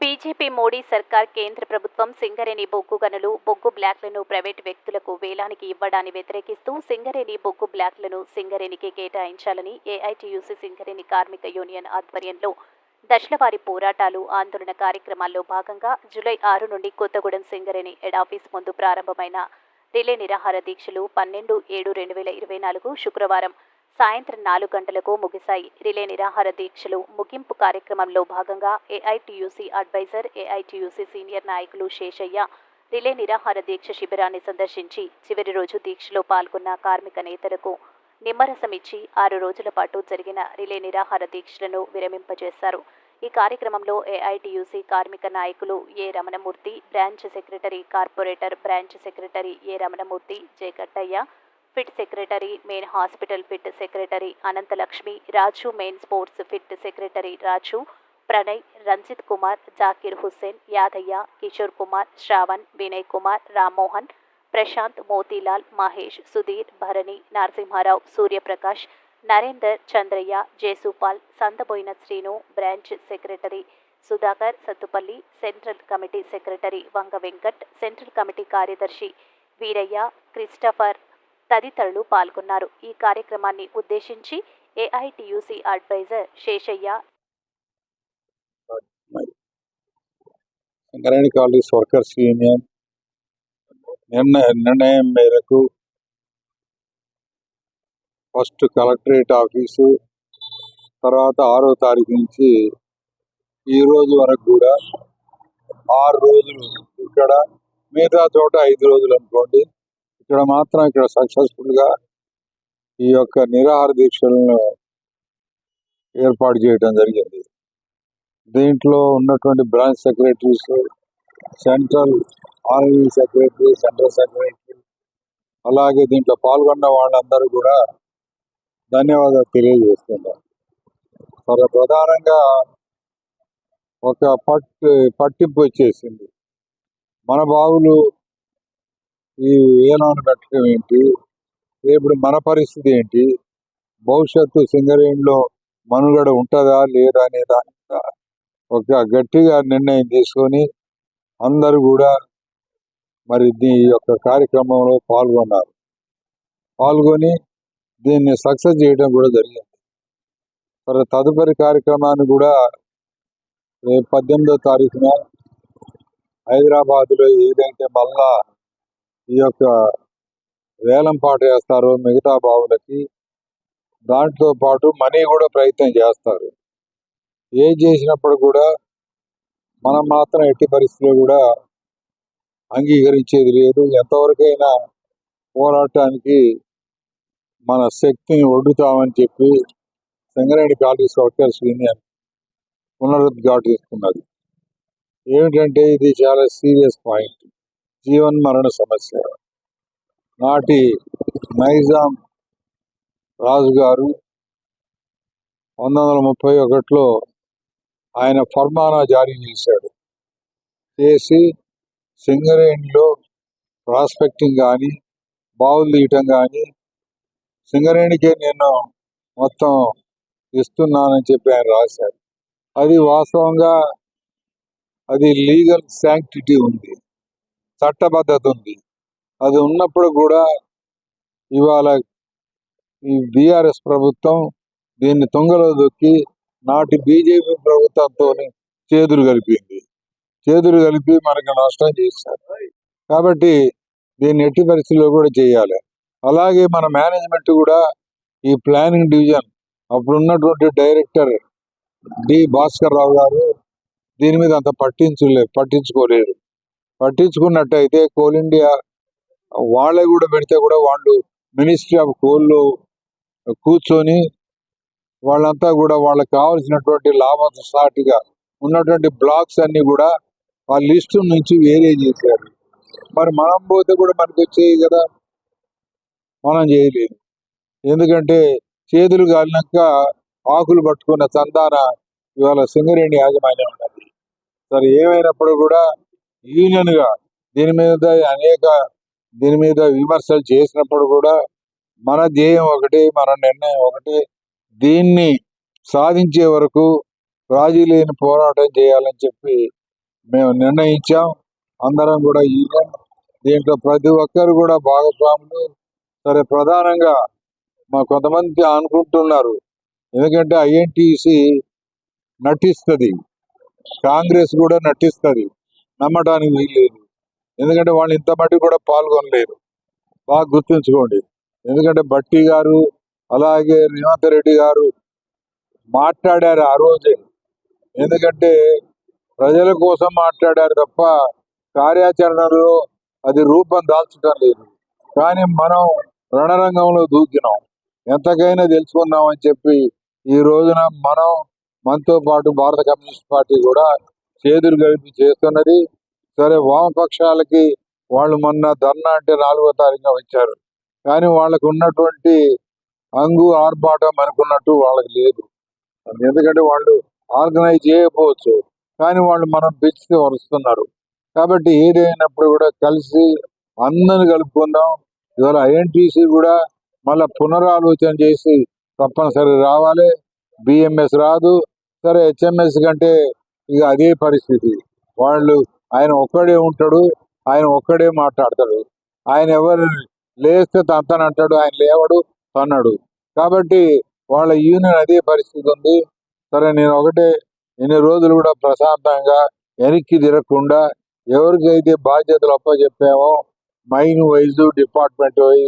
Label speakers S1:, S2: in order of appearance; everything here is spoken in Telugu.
S1: బీజేపీ మోడీ సర్కార్ కేంద్ర ప్రభుత్వం సింగరేణి బొగ్గు గనులు బొగ్గు బ్లాక్లను ప్రైవేటు వ్యక్తులకు వేలానికి ఇవ్వడాన్ని వ్యతిరేకిస్తూ సింగరేణి బొగ్గు బ్లాక్లను సింగరేణికి కేటాయించాలని ఏఐటీయూసీ సింగరేణి కార్మిక యూనియన్ ఆధ్వర్యంలో దశలవారి పోరాటాలు ఆందోళన కార్యక్రమాల్లో భాగంగా జూలై ఆరు నుండి కొత్తగూడెం సింగరేణి హెడ్ ఆఫీస్ ముందు ప్రారంభమైన రిలే నిరాహార దీక్షలు పన్నెండు ఏడు రెండు వేల ఇరవై నాలుగు శుక్రవారం. సాయంత్రం నాలుగు గంటలకు ముగిశాయి. రిలే నిరాహార దీక్షలు ముగింపు కార్యక్రమంలో భాగంగా ఏఐటీయూసీ అడ్వైజర్ ఏఐటీయూసీ సీనియర్ నాయకులు శేషయ్య రిలే నిరాహార దీక్ష శిబిరాన్ని సందర్శించి చివరి రోజు దీక్షలో పాల్గొన్న కార్మిక నేతలకు నిమ్మరసం ఇచ్చి ఆరు రోజుల పాటు జరిగిన రిలే నిరాహార దీక్షలను విరమింపజేశారు. ఈ కార్యక్రమంలో ఏఐటియుసి కార్మిక నాయకులు A Ramanamurthy branch secretary corporator branch secretary A Ramanamurthy J pit secretary main hospital pit secretary Ananthalakshmi Raju main sports pit secretary Raju Pranay Ranjith Kumar Zakir Hussain Yadaiah Kishore Kumar Shravan Vinay Kumar Rammohan Prashanth Motilal Mahesh Sudheer Bharani Narasimharao Suryaprakash Narender Chandraiah Jesupal Santhaboina Srinu branch secretary Sudhakar Sathupalli central committee secretary Vanga Venkat central committee కార్యదర్శి వీరయ్య క్రిస్టఫర్ తదితరులు పాల్గొన్నారు. ఈ కార్యక్రమాన్ని ఉద్దేశించి AITUC adviser Seshaiah
S2: Singareni collieries workers union నిర్ణయ నిర్ణయం మేరకు ఫస్ట్ కలెక్టరేట్ ఆఫీసు తర్వాత ఆరో తారీఖు నుంచి ఈ రోజు వరకు కూడా ఆరు రోజులు ఇక్కడ మిగతా చోట ఐదు రోజులు అనుకోండి. ఇక్కడ మాత్రం ఇక్కడ సక్సెస్ఫుల్గా ఈ యొక్క నిరాహార దీక్షలను ఏర్పాటు చేయడం జరిగింది. దీంట్లో ఉన్నటువంటి branch secretaries central army secretary central secretary అలాగే దీంట్లో పాల్గొన్న వాళ్ళందరూ కూడా ధన్యవాదాలు తెలియజేస్తున్నారు. మరి ప్రధానంగా ఒక పట్టు పట్టింపు వచ్చేసింది. మన బావులు ఈ ఏలాను పెట్టడం ఏంటి? ఇప్పుడు మన పరిస్థితి ఏంటి? భవిష్యత్తు సింగరేణిలో మనుగడ ఉంటుందా లేదా అనే దాని ఒక గట్టిగా నిర్ణయం తీసుకొని అందరూ కూడా మరి ఈ యొక్క కార్యక్రమంలో పాల్గొన్నారు. పాల్గొని దీన్ని సక్సెస్ చేయడం కూడా జరిగింది. మరి తదుపరి కార్యక్రమాన్ని కూడా రేపు పద్దెనిమిదో తారీఖున హైదరాబాద్లో ఏదైతే మళ్ళా ఈ యొక్క వేలం పాట చేస్తారు మిగతా బావులకి. దాంట్లో పాటు మనీ కూడా ప్రయత్నం చేస్తారు. ఏం చేసినప్పుడు కూడా మనం మాత్రం ఎట్టి పరిస్థితుల్లో కూడా అంగీకరించేది లేదు. ఎంతవరకైనా పోరాటానికి మన శక్తిని ఒడ్డుతామని చెప్పి సింగరేణి కాలేజ్ వర్కర్స్ యూనియన్ పునరుద్ఘాటిస్తున్నది ఏమిటంటే ఇది చాలా సీరియస్ పాయింట్. జీవన్ మరణ సమస్య. నాటి నైజాం రాజు గారు పంతొమ్మిది వందల ముప్పై ఒకటిలో ఆయన ఫర్మానా జారీ చేశాడు. చేసి సింగరేణిలో ప్రాస్పెక్టింగ్ కానీ బావులు తీయటం కానీ సింగరేణికే నేను మొత్తం ఇస్తున్నానని చెప్పి ఆయన రాశాడు. అది వాస్తవంగా అది లీగల్ శాంక్టిటీ ఉంది. చట్టబద్ధత ఉంది అది ఉన్నప్పుడు కూడా ఇవాళ ఈ బీఆర్ఎస్ ప్రభుత్వం దీన్ని తుంగలో దొక్కి నాటి బీజేపీ ప్రభుత్వంతో చేతులు కలిపింది. చేతులు కలిపి మనకి నష్టం చేశారు. కాబట్టి దీన్ని ఎట్టి పరిస్థితుల్లో కూడా చేయాలి. అలాగే మన మేనేజ్మెంట్ కూడా ఈ ప్లానింగ్ డివిజన్ అప్పుడు ఉన్నటువంటి డైరెక్టర్ డి భాస్కర్ రావు గారు దీని మీద అంత పట్టించులే పట్టించుకోలేదు. పట్టించుకున్నట్టయితే కోల్ ఇండియా వాళ్ళే కూడా పెడితే కూడా వాళ్ళు మినిస్ట్రీ ఆఫ్ కోల్లో కూర్చొని వాళ్ళంతా కూడా వాళ్ళకి కావాల్సినటువంటి లాభసాటిగా ఉన్నటువంటి బ్లాక్స్ అన్ని కూడా ఆ లిస్టు నుంచి వేరే చేశారు. మరి మనం పోతే కూడా మనకి వచ్చేవి కదా? మనం చేయలేదు. ఎందుకంటే చేతులు కాలినాక ఆకులు పట్టుకున్న చందాన ఇవాళ సింగరేణి యాజమాన్యం ఉన్నది. సరే ఏమైనప్పుడు కూడా యూనియన్గా దీని మీద అనేక దీని మీద విమర్శలు చేసినప్పుడు కూడా మన ధ్యేయం ఒకటి మన నిర్ణయం ఒకటి దీన్ని సాధించే వరకు రాజీ లేని పోరాటం చేయాలని చెప్పి మేము నిర్ణయించాం. అందరం కూడా యూనియన్ దీంట్లో ప్రతి ఒక్కరు కూడా భాగస్వాములు. సరే ప్రధానంగా మా కొంతమంది అనుకుంటున్నారు. ఎందుకంటే ఐఎన్టీసీ నటిస్తుంది. కాంగ్రెస్ కూడా నటిస్తుంది. నమ్మడానికి వీల్లేదు. ఎందుకంటే వాళ్ళు ఇంత మట్టి కూడా పాల్గొనలేరు. బాగా గుర్తుంచుకోండి. ఎందుకంటే బట్టి గారు అలాగే రేవంత్ రెడ్డి గారు మాట్లాడారు ఆ రోజే. ఎందుకంటే ప్రజల కోసం మాట్లాడారు తప్ప కార్యాచరణలో అది రూపం దాల్చడం లేదు. కానీ మనం రణరంగంలో దూకినాం. ఎంతకైనా తెలుసుకుందాం అని చెప్పి ఈ రోజున మనం మనతో పాటు భారత కమ్యూనిస్ట్ పార్టీ కూడా చేతులు కలిపి చేస్తున్నది. సరే వామపక్షాలకి వాళ్ళు మొన్న ధర్నా అంటే నాలుగో తారీఖున వచ్చారు. కానీ వాళ్ళకు ఉన్నటువంటి అంగు ఆర్భాటం అనుకున్నట్టు వాళ్ళకి లేదు. ఎందుకంటే వాళ్ళు ఆర్గనైజ్ చేయకపోవచ్చు. కానీ వాళ్ళు మనం పిలిస్తే వరుస్తున్నారు. కాబట్టి ఏదైనప్పుడు కూడా కలిసి అందరిని కలుపుకుందాం. ఇవాళ ఐఎన్టీసీ కూడా మళ్ళా పునరాలోచన చేసి తప్పనిసరి రావాలి. బిఎంఎస్ రాదు. సరే హెచ్ఎంఎస్ కంటే ఇక అదే పరిస్థితి. వాళ్ళు ఆయన ఒక్కడే ఉంటాడు ఆయన ఒక్కడే మాట్లాడతాడు. ఆయన ఎవరు లేస్తే తంతనంటాడు ఆయన లేవడు తన్నాడు. కాబట్టి వాళ్ళ యూనియన్ అదే పరిస్థితి ఉంది. సరే నేను ఒకటే ఎన్ని రోజులు కూడా ప్రశాంతంగా వెనక్కి తిరగకుండా ఎవరికైతే బాధ్యతలు అప్పచెప్పామో మైన్ వైజు డిపార్ట్మెంట్ వైజు